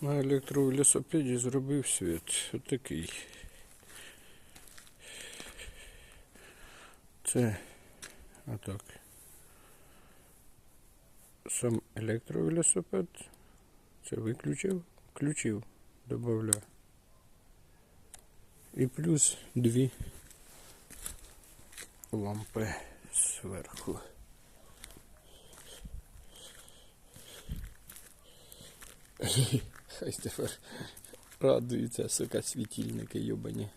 На електровелосипеді зробив світ. Отакий. Це отак. Сам електровелосипед. Це виключив, включив, додав. І плюс дві лампи зверху. Хай тепер радуються, сука, світильники йобані.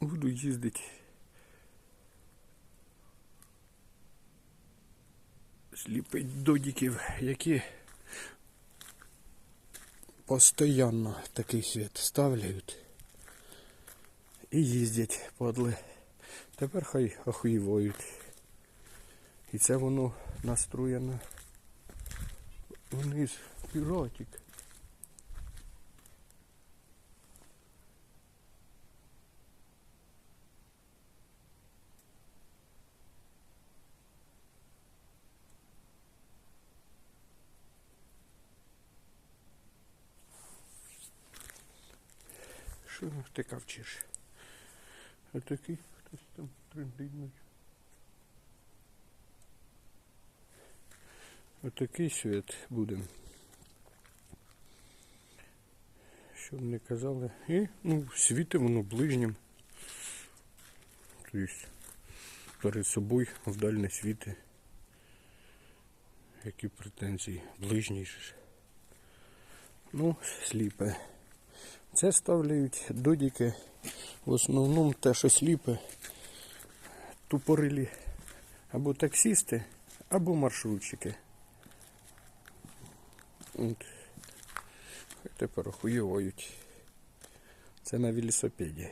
Буду їздити. Сліпить додіків, які постоянно такий світ ставляють і їздять падли. Тепер хай охуєвають. І це воно настроєно вниз піратик. Що ти кавчиш? Отакий хтось там трендить. Отакий світ буде. Щоб не казали. І ну, світи воно ближнім. Тобто перед собою в дальне світи. Які претензії? Ближній ж. Ну, сліпе. Це ставляють додіки. В основному те, що сліпе, тупорилі або таксісти, або маршрутчики. От. Тепер охуєвають. Це на велосипеді.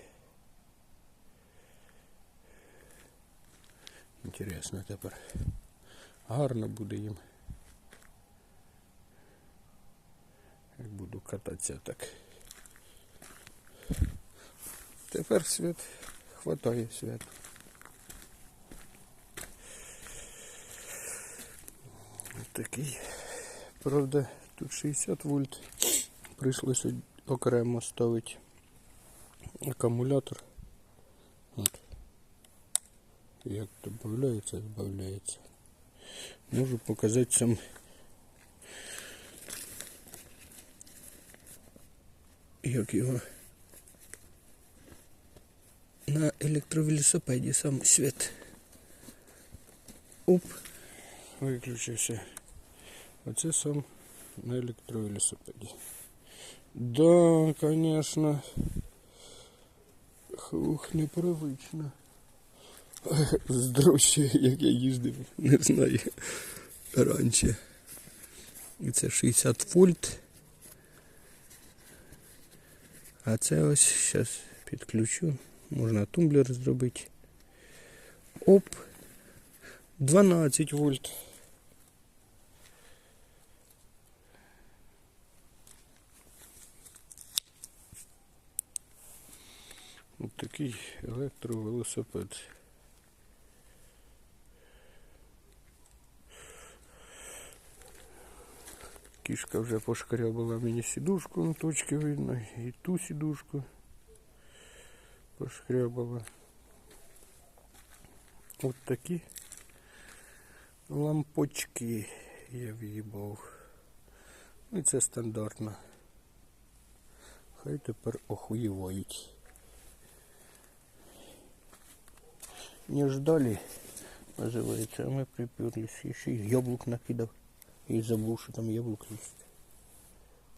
Інтересно тепер. Гарно буде їм. Як буду кататися так. Тепер світ хватає свят. Такий. Правда, тут 60 вольт. Прийшлося окремо ставити акумулятор. От. Як додається, додається. Можу показати сам. Як його на електровелосипеді сам світ. Оп. Виключився. Оце сам на електровелосипеді. Да, конечно. Ух, непривично. Здорожче, як я їздив, не знаю. Раніше. І це 60 вольт. А це ось зараз підключу. Можна тумблер зробити. Оп. 12 вольт. Ось такий електровелосипед. Кішка вже пошкрябала мені сідушку, ну точки видно, і ту сідушку пошкрябала. От такі лампочки я в'їбав. Ну і це стандартно. Хай тепер охуєвають. Не ждали, називається, а ми приперлись. І ще й яблук накидав. І забув, що там яблук є.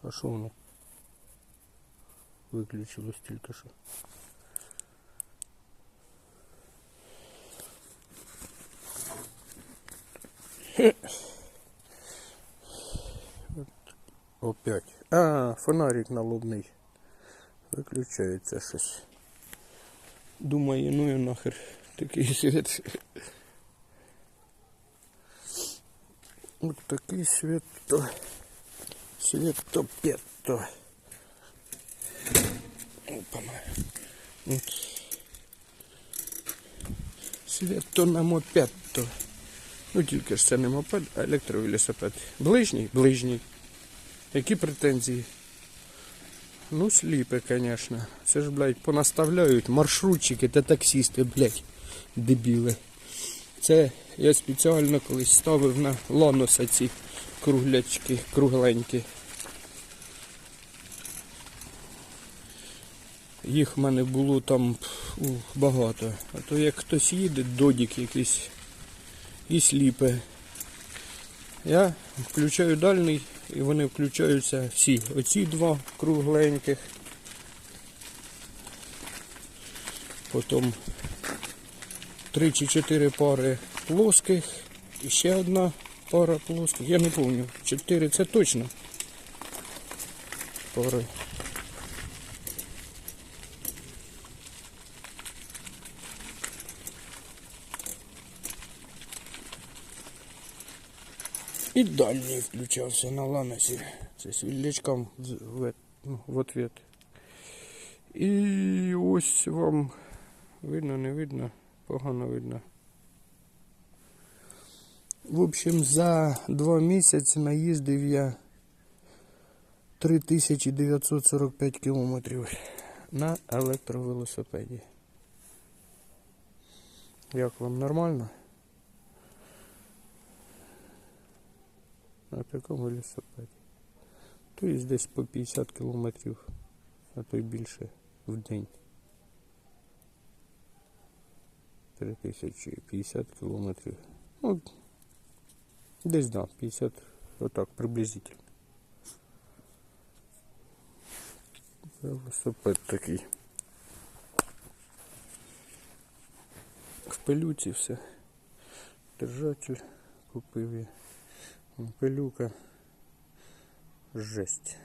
А що воно? Виключилось тільки що. Опять. А, фонарик налобний. Виключається щось. Думаю, ну і нахер такий світ. От такий світ то світ то. От. Світ то на мопетто. Ну тільки ж це не мопед, а електровелосипед. Ближній? Ближній. Які претензії? Ну, сліпе, звісно. Це ж, блядь, понаставляють маршрутчики та таксісти, блядь, дебіли. Це я спеціально колись ставив на ланоса ці круглячки, кругленькі. Їх в мене було там ух, багато. А то як хтось їде, додік якийсь і сліпе. Я включаю дальний і вони включаються всі. Оці два кругленьких. Потім три чи чотири пари плоских. І ще одна пара плоских. Я не пам'ятаю. Чотири це точно. Пари. І дальній включався на ланосі. Це світлячкам в, в, ну, в ответ. І ось вам видно, не видно, погано видно. В общем, за два місяці наїздив я 3945 кілометрів на електровелосипеді. Як вам нормально? на такому велосипеді. Тобто десь по 50 кілометрів, а то й більше в день. 3050 кілометрів. Ну, десь да, 50, отак, приблизительно. Велосипед такий. В пилюці все. Держатель купив я. Пилюка. Жесть.